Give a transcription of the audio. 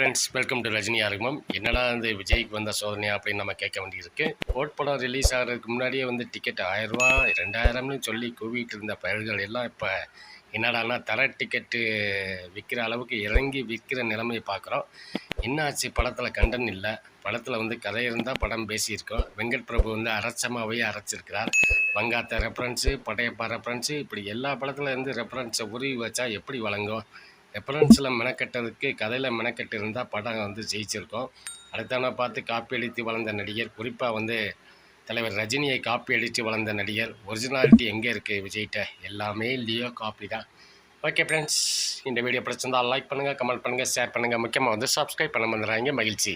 Friends welcome to Rajini ஆரம்பம் என்னடா வந்து விஜய்க்கு வந்த சோதனையா அப்படின்னு நம்ம கேட்க வேண்டியிருக்கு. கோட் படம் ரிலீஸ் ஆகிறதுக்கு முன்னாடியே வந்து டிக்கெட் ஆயிரரூவா ரெண்டாயிரம்னு சொல்லி கூவிட்டு இருந்த பயல்கள் எல்லாம் இப்போ என்னடான்னா தர டிக்கெட்டு விற்கிற அளவுக்கு இறங்கி விற்கிற நிலைமையை பார்க்குறோம். என்னாச்சு? படத்தில் கண்டன் இல்லை. படத்தில் வந்து கதை இருந்தால் படம் பேசியிருக்கோம். வெங்கட் பிரபு வந்து அரைச்சமாகவே அரைச்சிருக்கிறார். வங்காத்த ரெஃபரன்ஸு படையப்பா ரெஃபரன்ஸு இப்படி எல்லா படத்துல இருந்து ரெஃபரன்ஸை உருவி வச்சா எப்படி வழங்கும்? ரெஃபரன்ஸில் மெனக்கெட்டதுக்கு கதையில் மெனக்கெட்டு இருந்தால் படம் வந்து ஜெயிச்சிருக்கோம். அடுத்தவனை பார்த்து காப்பி அடித்து வளர்ந்த நடிகர் குறிப்பாக வந்து தலைவர் ரஜினியை காப்பி அடித்து வளர்ந்த நடிகர் ஒரிஜினாலிட்டி எங்கே இருக்குது விஜய்கிட்ட? எல்லாமே லியோ காப்பி தான். ஓகே ஃப்ரெண்ட்ஸ் இந்த வீடியோ பிடிச்சிருந்தால் லைக் பண்ணுங்கள் கமெண்ட் பண்ணுங்கள் ஷேர் பண்ணுங்கள் முக்கியமாக வந்து சப்ஸ்கிரைப் பண்ண வந்துடுறாங்க மகிழ்ச்சி.